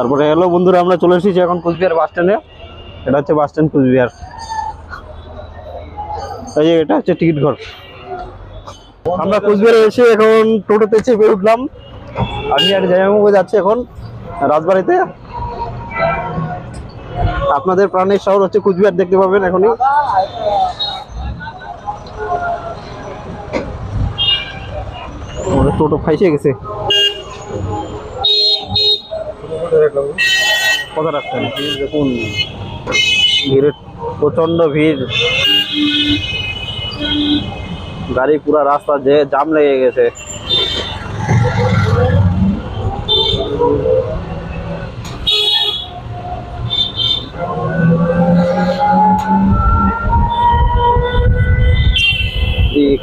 তারপরে হ্যালো বন্ধুরা, আমরা চলে এসেছি এখন কুচবিহার বাস স্ট্যান্ডে। এটা হচ্ছে বাস স্ট্যান্ড কুচবিহার। এই যে এটা হচ্ছে টিকিট ঘর। আমরা কুচবিহারে এসে এখন টোটোতে চেপে উঠলাম। আমি আর জামাইবাবু যাচ্ছি এখন রাজবাড়িতে। আপনাদের প্রাণের শহর হচ্ছে কুচবিহার, দেখতে পাবেন এখনই। টোটো ফাইসে গেছে। কত রাখছেন ভিড় দেখুন ভিড়ের প্রচণ্ড ভিড় গাড়ি পুরা রাস্তা যে জাম লেগে গেছে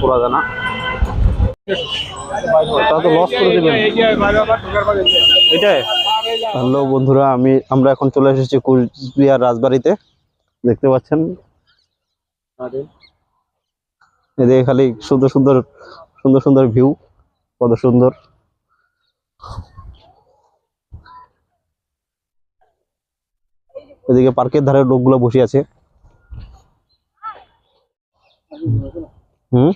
করা যায় না তা তো লস করে দেবেন এটাই হ্যালো বন্ধুরা আমি আমরা এখন চলে এসেছি কুচবিহার রাজবাড়িতে দেখতে পাচ্ছেন এদিকে খালি সুন্দর সুন্দর সুন্দর সুন্দর ভিউ কত সুন্দর এদিকে পার্কের ধারে লোকগুলো বসে আছে হুম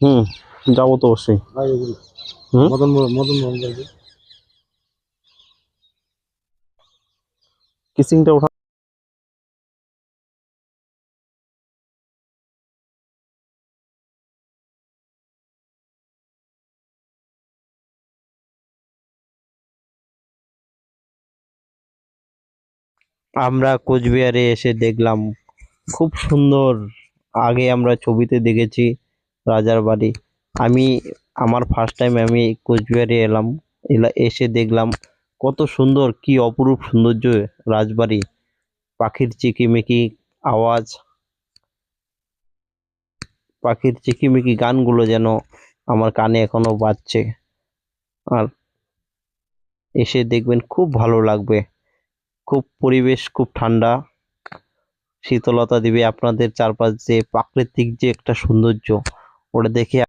হুম যাব তো অবশ্যই হুম? মদন মদন মোহন যাবে। কিসিংটা ওঠা আমরা কোচবিহারে এসে দেখলাম খুব সুন্দর। আগে আমরা ছবিতে দেখেছি রাজার বাড়ি। আমি, আমার ফার্স্ট টাইম আমি কোচবিহারে এলাম। এলা- এসে দেখলাম কত সুন্দর, কি অপরূপ সৌন্দর্য রাজবাড়ি। পাখির চিকিমিকি আওয়াজ, পাখির চিকিমিকি গানগুলো যেন আমার কানে এখনও বাজছে। আর এসে দেখবেন খুব ভালো লাগবে। খুব পরিবেশ, খুব ঠান্ডা। শীতলতা দিবে আপনাদের চারপাশ যে প্রাকৃতিক যে একটা সৌন্দর্য, ওটা দেখে